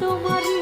তোমারই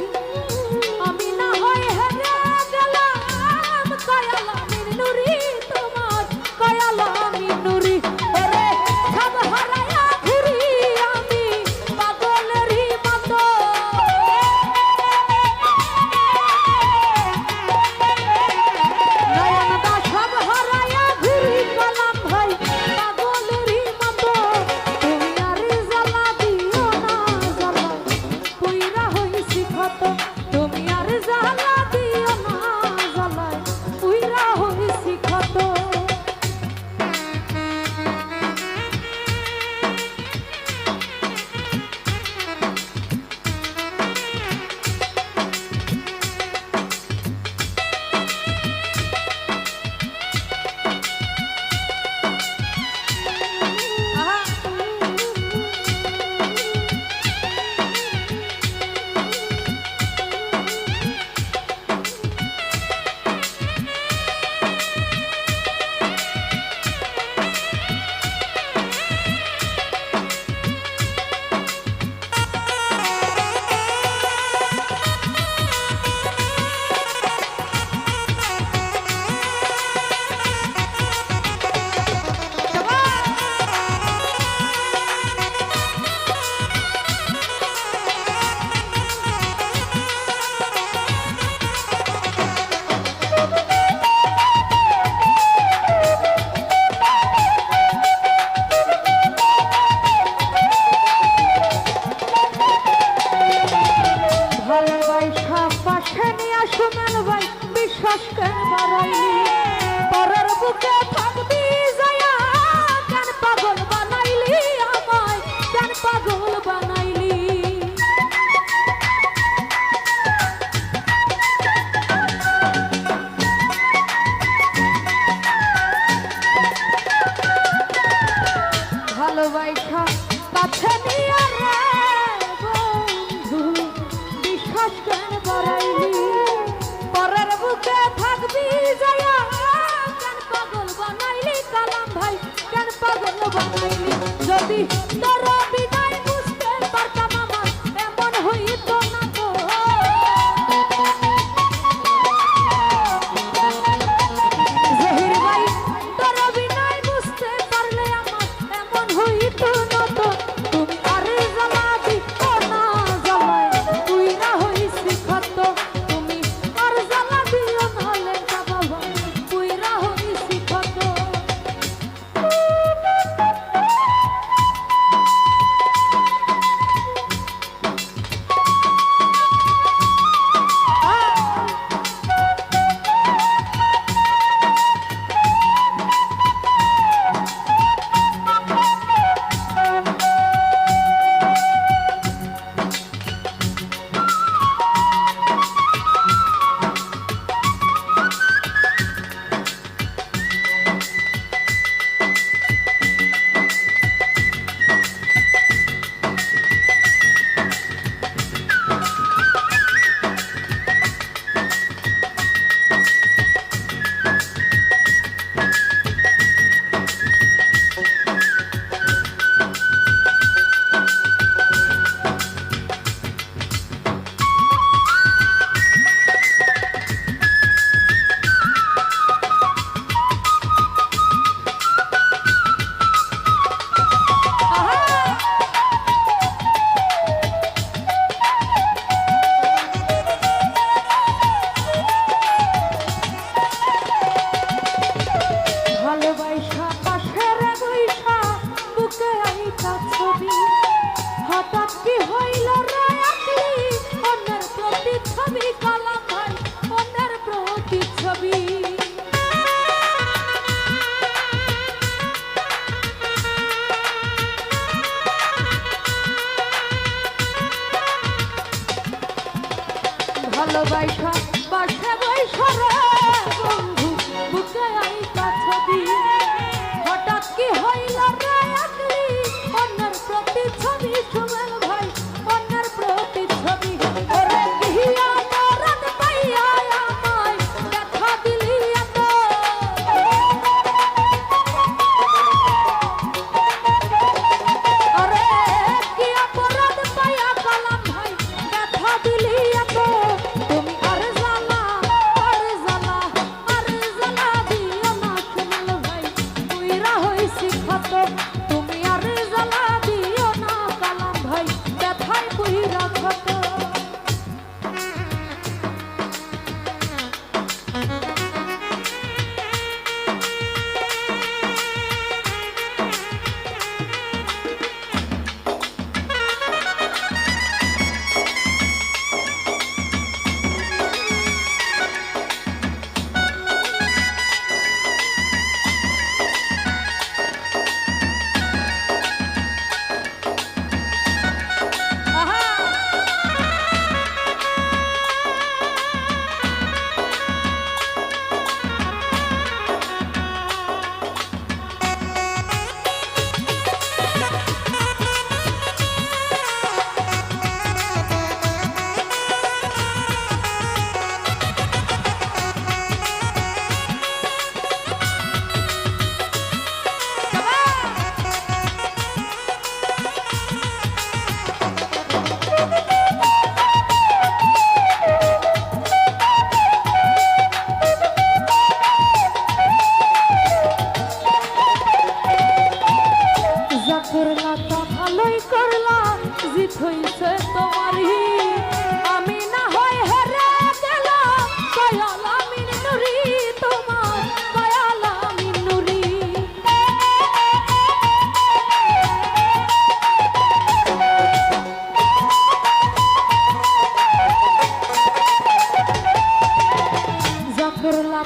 শ্বাসকে বাড়াইলি পরের বুকে থাকবি যদি তোর বৈশা বাসে বৈশা রে বন্ধু বুকে আই কাছে দিয়ে। হঠাৎ কি হয়? হইছে তোমারই। আমি না হয় হেরে গেলাম। দয়াল আমি নুরি তোমার। দয়াল আমি নুরি। যা করলা